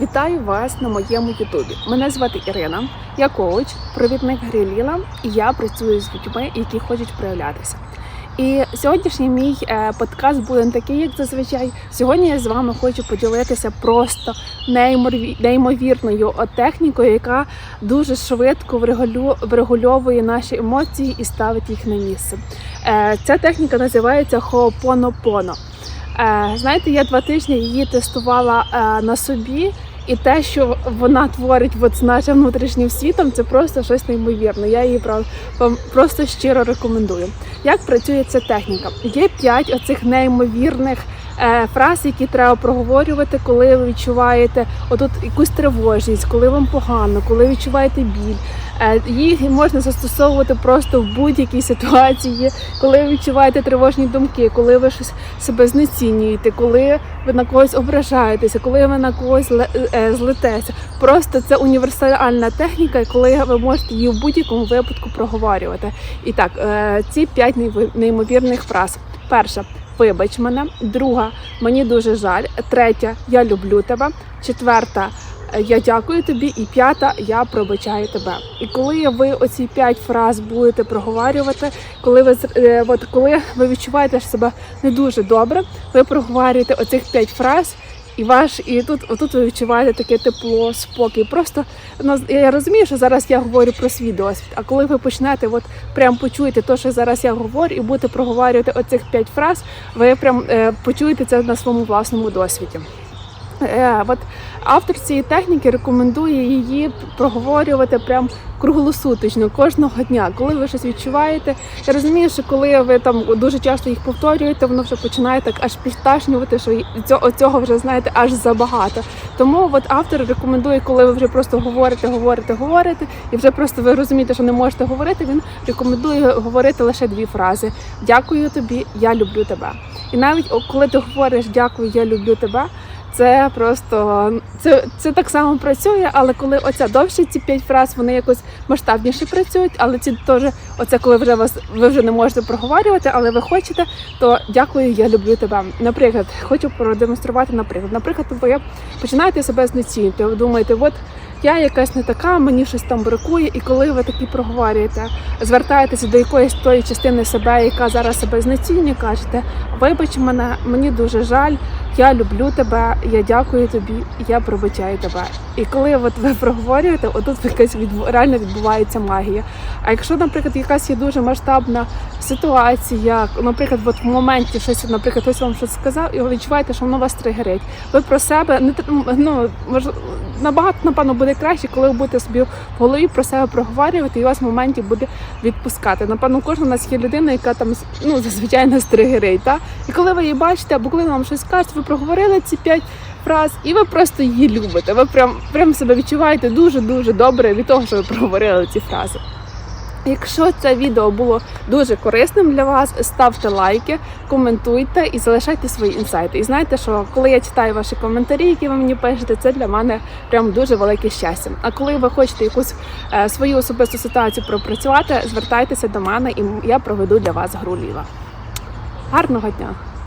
Вітаю вас на моєму ютубі. Мене звати Ірина, я коуч, провідник Гріліла, і я працюю з людьми, які хочуть проявлятися. І сьогоднішній мій е, подкаст буде не такий, як зазвичай. Сьогодні я з вами хочу поділитися просто неймові- неймовірною технікою, яка дуже швидко врегульовує наші емоції і ставить їх на місце. Е, ця техніка називається Хоопонопоно. Е, знаєте, я два тижні її тестувала на собі, і те, що вона творить от з нашим внутрішнім світом, це просто щось неймовірне. Я її вам просто щиро рекомендую. Як працює ця техніка? Є п'ять оцих неймовірних. е, Фраз, які треба проговорювати, коли ви відчуваєте отут якусь тривожність, коли вам погано, коли відчуваєте біль. Е, Їх можна застосовувати просто в будь-якій ситуації, коли ви відчуваєте тривожні думки, коли ви щось себе знецінюєте, коли ви на когось ображаєтеся, коли ви на когось е, злитеся. Просто це універсальна техніка, коли ви можете її в будь-якому випадку проговорювати. І так, е, ці п'ять неймовірних фраз. Перша. Вибач мене, друга мені дуже жаль. Третя я люблю тебе. Четверта «Е, я дякую тобі. І п'ята я пробачаю тебе. І коли ви оці п'ять фраз будете проговорювати, коли ви е, от коли ви відчуваєте себе не дуже добре, ви проговорюєте оцих п'ять фраз. І ваш, і тут, отут ви відчуваєте таке тепло, спокій. Просто ну, я розумію, що зараз я говорю про свій досвід. А коли ви почнете, от прям почуєте те, що зараз я говорю, і будете проговорювати оцих п'ять фраз, ви прям е, почуєте це на своєму власному досвіді. Е, от автор цієї техніки рекомендує її проговорювати прям круглосуточно кожного дня, коли ви щось відчуваєте. Я розумію, що коли ви там дуже часто їх повторюєте, воно вже починає так аж підташнювати, що цього, цього вже знаєте аж забагато. Тому от автор рекомендує, коли ви вже просто говорите, говорите, говорите, і вже просто ви розумієте, що не можете говорити. Він рекомендує говорити лише дві фрази: Дякую тобі, я люблю тебе. І навіть коли ти говориш дякую, я люблю тебе. Це просто це, це так само працює, але коли оця довше ці п'ять фраз, вони якось масштабніше працюють, але ці теж, оце коли вже вас ви вже не можете проговорювати, але ви хочете, то дякую, я люблю тебе. Наприклад, хочу продемонструвати наприклад. Наприклад, ви починаєте себе знецінити, ви думаєте, от я якась не така, мені щось там бракує, і коли ви такі проговорюєте, звертаєтеся до якоїсь тої частини себе, яка зараз себе знецінює, кажете, вибач мене, мені дуже жаль, я люблю тебе, я дякую тобі, я пробачаю тебе. І коли от ви проговорюєте, отут якась відбу... реально відбувається магія. А якщо, наприклад, якась є дуже масштабна ситуація, наприклад, от в моменті щось, наприклад, хтось вам щось сказав, і ви відчуваєте, що воно вас тригерить. Ви про себе не ну, набагато напевно буде краще, коли ви будете собі в голові про себе проговорювати, і вас в моменті буде відпускати. Напевно, кожна у нас є людина, яка там ну зазвичай нас тригерить. Та? І коли ви її бачите, або коли вам щось кажуть, ви проговорили ці п'ять фраз, і ви просто її любите. Ви прям прям себе відчуваєте дуже дуже добре від того, що ви проговорили ці фрази. Якщо це відео було дуже корисним для вас, ставте лайки, коментуйте і залишайте свої інсайти. І знаєте, що коли я читаю ваші коментарі, які ви мені пишете, це для мене прям дуже велике щастя. А коли ви хочете якусь е, свою особисту ситуацію пропрацювати, звертайтеся до мене, і я проведу для вас гру ліва. Гарного дня!